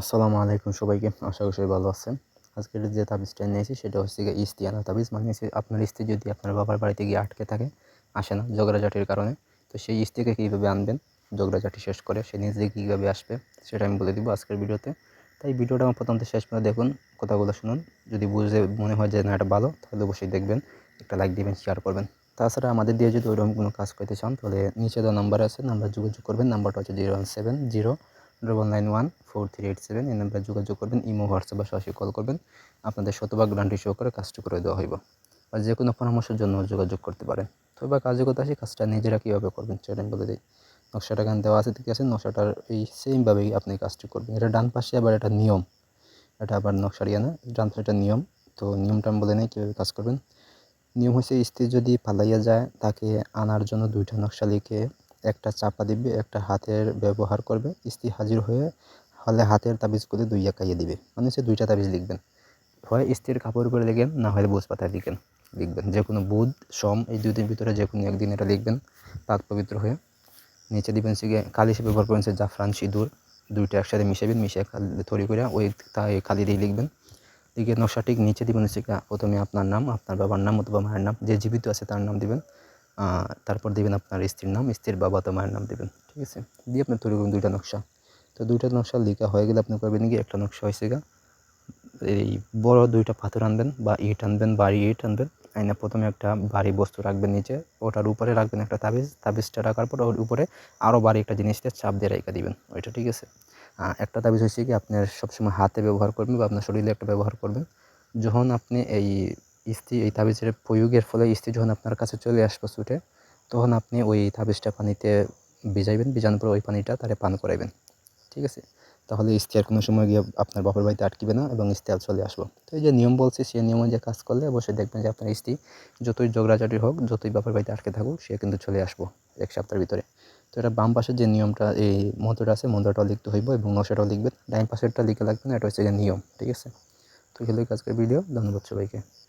আসসালামু আলাইকুম সবাইকে, আশা করি সবাই ভালো আছেন। আজকের যে তাবিজটা নিয়েছি সেটা হচ্ছে গিয়ে ইস্তিয়ানা তাবিজ। মানে আপনার স্ত্রী যদি আপনার বাবার বাড়িতে গিয়ে আটকে থাকে, আসে না ঝগড়াঝাটির কারণে, তো সেই স্ত্রীকে কীভাবে আনবেন, ঝগড়াঝাটি শেষ করে সে নিজে কীভাবে আসবে, সেটা আমি বলে দিব আজকের ভিডিওতে। তাই ভিডিওটা আমার প্রথম থেকে শেষ পর্যন্ত দেখুন, কথাগুলো শুনুন। যদি বুঝে, মনে হয় যে না, এটা ভালো, তাহলে অবশ্যই দেখবেন, একটা লাইক দিবেন শেয়ার করবেন। তাছাড়া আমাদের দিয়ে যদি ওইরকম কোনো কাজ করতে চান, তাহলে নিচে দেওয়া নাম্বার আছে নাম্বার যোগাযোগ করবেন নাম্বারটা হচ্ছে zero one seven zero double nine one four three eight seven এই নাম্বারে যোগাযোগ করবেন, ইমো, হোয়াটসঅ্যাপ বা সরাসরি কল করবেন। আপনাদের শতভাগ গ্যারান্টি সহকারে কাজটি করে দেওয়া হইব বা যে কোনো পরামর্শের জন্য যোগাযোগ করতে পারেন। তবে কথা আসি কাজটা নিজেরা কীভাবে করবেন সেটা আমি বলে দিই। নকশাটা গান দেওয়া আছে, ঠিক আছে? নকশাটার এই সেমভাবেই আপনি কাজটি করবেন। এটা ডান পাশে আবার এটা নিয়ম। এটা আবার নকশার ইয়ে না, ডান পাশে এটা নিয়ম। তো নিয়মটা আমি বলে নেই কীভাবে কাজ করবেন। নিয়ম হচ্ছে স্ত্রী যদি পালাইয়া যায়, তাকে আনার জন্য দুইটা নকশা লিখে একটা চাপা দিবে, একটা হাতের ব্যবহার করবে, স্ত্রী হাজির হয়ে হলে হাতের তাবিজ করে দুই একাইয়ে দিবে। মানে হচ্ছে দুইটা তাবিজ লিখবেন। হয় স্ত্রীর কাপড় করে লিখেন না হলে বোঝ পাতায় লিখেন লিখবেন। যে কোনো বুধ, সম, এই দুই দিনের ভিতরে যে কোনো একদিন এটা লিখবেন, পাক পবিত্র হয়ে। নিচে দিবেন সিগে কালি হিসেবে ব্যবহার করেন জাফরান, সিঁদুর, দুইটা একসাথে মিশাবেন, মিশিয়ে তৈরি করে ওই তাই কালি দিয়ে লিখবেন। লিখে নকশা ঠিক নিচে দিবেন হচ্ছে প্রথমে আপনার নাম, আপনার বাবার নাম অথবা মায়ের নাম, যে জীবিত আছে তার নাম দিবেন। তারপর দেবেন আপনার স্ত্রীর নাম, স্ত্রীর বাবা তো মায়ের নাম দেবেন, ঠিক আছে? দিয়ে আপনি তৈরি করবেন দুইটা নকশা। তো দুইটা নকশা লিখা হয়ে গেলে আপনি করবেন কি, একটা নকশা হয়েছে গা, এই বড় দুইটা পাথর আনবেন বা ইট আনবেন, বাড়ি ইট আনবেন, আইনা প্রথমে একটা ভারী বস্তু রাখবেন নিচে, ওটার উপরে রাখবেন একটা তাবিজ, তাবিজটা রাখার পর ওর উপরে আরও বাড়ি একটা জিনিস দিয়ে চাপ দিয়ে রেখে দিবেন, ওইটা ঠিক আছে? একটা তাবিজ হচ্ছে কি, আপনার সবসময় হাতে ব্যবহার করবেন বা আপনার শরীরে একটা ব্যবহার করবেন। যখন আপনি এই স্ত্রী এই তাবিজের প্রয়োগের ফলে স্ত্রী যখন আপনার কাছে চলে আসবে ছুটে, তখন আপনি ওই তাবিজটা পানিতে ভিজাইবেন, ভিজানোর পর ওই পানিটা তারে পান করাইবেন। ঠিক আছে? তাহলে স্ত্রী আর কোনো সময় গিয়ে আপনার বাপের বাড়িতে আটকিবে না এবং স্ত্রী আর চলে আসব। তো এই যে নিয়ম বলছে, সেই নিয়ম যে কাজ করলে অবশ্যই দেখবেন যে আপনার স্ত্রী যতই ঝগড়াঝাটি হোক, যতই বাপের বাড়িতে আটকে থাকুক, সে কিন্তু চলে আসব এক সপ্তাহের ভিতরে। তো এটা বাম পাশে যে নিয়মটা, এই মন্ত্রটা আছে, মন্ত্রটাও লিখতে হইব এবং নশাটাও লিখবেন। ডাইন পাশেরটা লিখে লাগবে না এটা হচ্ছে যে নিয়ম। ঠিক আছে? তো এগুলোই আজকের ভিডিও। ধন্যবাদ সবাইকে।